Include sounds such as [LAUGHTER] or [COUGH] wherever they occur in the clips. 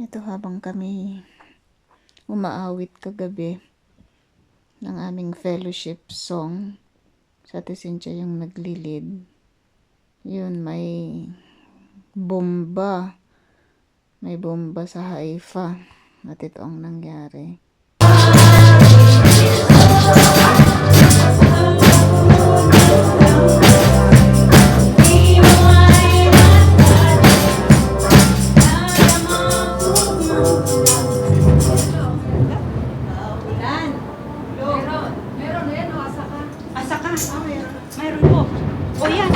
Ito habang kami umaawit kagabi ng aming fellowship song. Sa Cynthia yung naglilid. Yun, may bomba. May bomba sa Haifa. At ito ang nangyari. Mayroon. Mayroon po. O yan.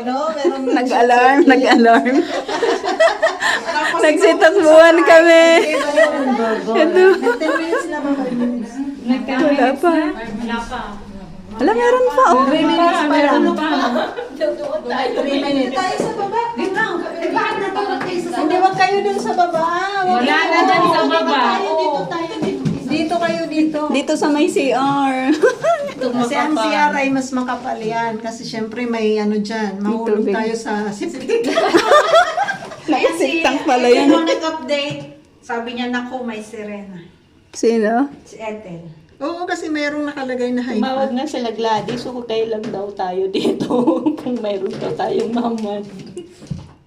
Ano, meron [LAUGHS] Nag-alarm, nag-alarm. Nagsitakbuhan kami. [LAUGHS] Ito. 10 minutes na ba? 5 minutes. Wala pa. Wala pa. Wala, meron pa. Oh. 3 minutes pa lang. Meron pa. 3 minutes. tayo sa baba. Dito. Bakit na kayo sa Hindi, wag kayo dun sa baba. Wala na dun sa baba. tayo, dito tayo, dito. Dito kayo dito. Dito sa may CR. [LAUGHS] Kasi ang CR ay mas makapal yan. Kasi syempre may ano dyan. Mahulog tubig. tayo sa septic. Nakasiktang [LAUGHS] pala yan. Nung nag-update, sabi niya, naku, may sirena. Sino? Si Ethel. Oo, kasi mayroong nakalagay na high Tumawag na sila Gladys, hukay lang daw tayo dito [LAUGHS] kung mayroon daw tayong maman.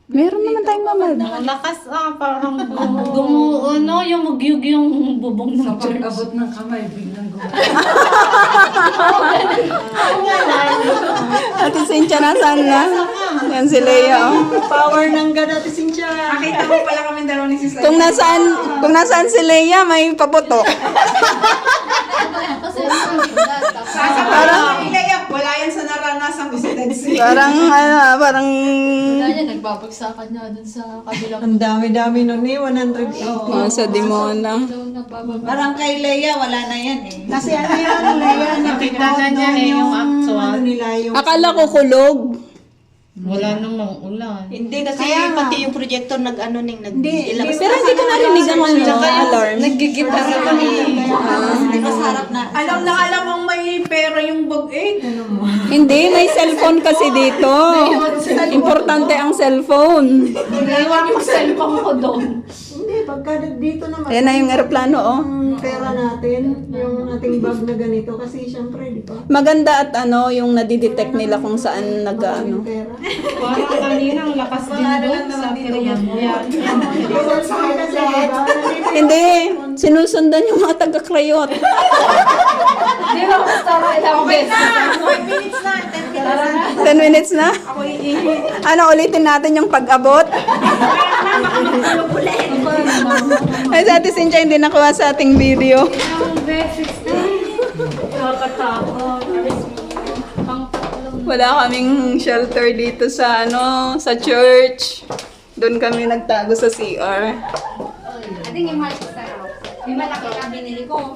Meron naman tayong mamad. Lakas ah, parang [LAUGHS] gumuo, no? Yung magyug yung bubong ng church. Abot ng kamay, biglang gumawa. [LAUGHS] Ate Cynthia, nasaan na? Yan si Leia. Oh. Power ng God, Ate Cynthia. Nakita mo pala kami dalawa ni Sis Kung nasaan, kung nasaan si Leia, may paputok. Parang Ilaya, wala yan sa naranasan ko sa Dead Sea. Parang, ano, parang... Nagbabagsakan niya dun sa kabilang Ang dami-dami nun eh, 180. Oh, sa Dimona. Parang kay Leia, wala na yan eh. Kasi ano yan, Leia, Nakita na niya eh, yung actual. Ano nila yung... Akala ko kulog. Wala namang ulan. Hindi kasi Kaya pati yung projector nag-ano ning nag Hindi, ilabas. Pero hindi ko narinig ang ano, alarm. Nagigitara pa eh. Hindi ko sarap na. Alam na alam ang may pera yung bag eh. Hindi, may cellphone kasi dito. Importante ang cellphone. Naiwan yung cellphone ko doon. Hindi, pagka dito naman. Ayan na yung aeroplano, oh. Yung pera natin, yung ating bag na ganito. Kasi syempre, di ba? Maganda at ano, yung nadidetect nila kung saan nag ano. Parang kanina ang lakas din doon sa period. Ba? Hindi, sinusundan yung mga taga-krayot. Di ba basta ilang beses? 5 minutes na. 10 minutes na. 10 minutes na? Ano, ulitin natin yung pag-abot? Ay, sa Ate Cynthia, hindi nakuha sa ating video. Wala kaming shelter dito sa ano, sa church. Doon kami nagtago sa CR. Ading yung mahal ko sa May malaki na binili ko.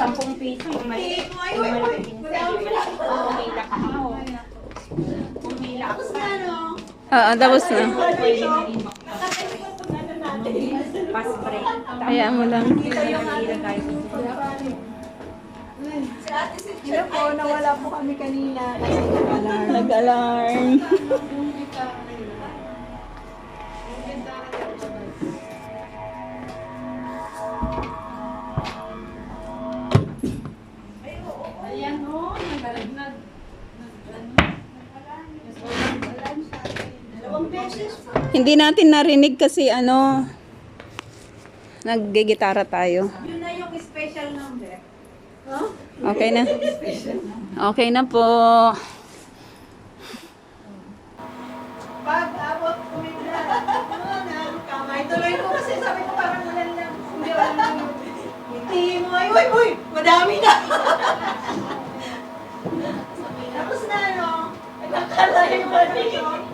10 piso yung may yung malaki. Umila ka ako. Umila ako sa ano. Oo, tapos na. Pass break. Hayaan mo lang. Hello po, nawala po kami kanina kasi [LAUGHS] nag-alarm. Nag-alarm. [LAUGHS] Hindi natin narinig kasi ano, naggigitara tayo. Yun na yung special number. Okay na? Okay na po. Pag abot na, kamay tuloy ko kasi sabi ko parang ulan lang. Hindi ulan lang. Ngiti mo, ay, uy, uy, madami na. [LAUGHS] Tapos na, ano, nakala yung madami ko.